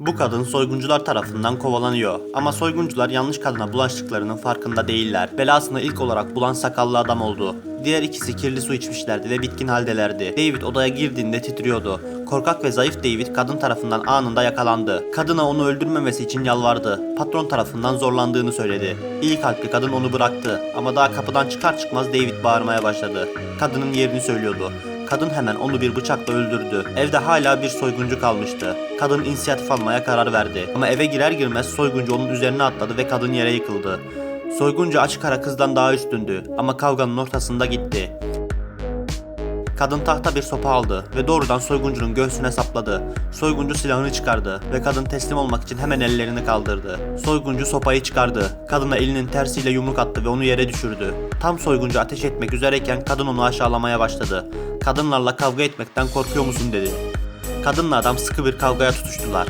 Bu kadın soyguncular tarafından kovalanıyor ama soyguncular yanlış kadına bulaştıklarının farkında değiller. Belasını ilk olarak bulan sakallı adam oldu. Diğer ikisi kirli su içmişlerdi ve bitkin haldelerdi. David odaya girdiğinde titriyordu. Korkak ve zayıf David kadın tarafından anında yakalandı. Kadına onu öldürmemesi için yalvardı. Patron tarafından zorlandığını söyledi. İyi kalpli kadın onu bıraktı ama daha kapıdan çıkar çıkmaz David bağırmaya başladı. Kadının yerini söylüyordu. Kadın hemen onu bir bıçakla öldürdü. Evde hala bir soyguncu kalmıştı. Kadın inisiyatif almaya karar verdi. Ama eve girer girmez soyguncu onun üzerine atladı ve kadın yere yıkıldı. Soyguncu açık ara kızdan daha üstündü ama kavganın ortasında gitti. Kadın tahta bir sopa aldı ve doğrudan soyguncunun göğsüne sapladı. Soyguncu silahını çıkardı ve kadın teslim olmak için hemen ellerini kaldırdı. Soyguncu sopayı çıkardı. Kadına elinin tersiyle yumruk attı ve onu yere düşürdü. Tam soyguncu ateş etmek üzereyken kadın onu aşağılamaya başladı. Kadınlarla kavga etmekten korkuyor musun dedi. Kadınla adam sıkı bir kavgaya tutuştular.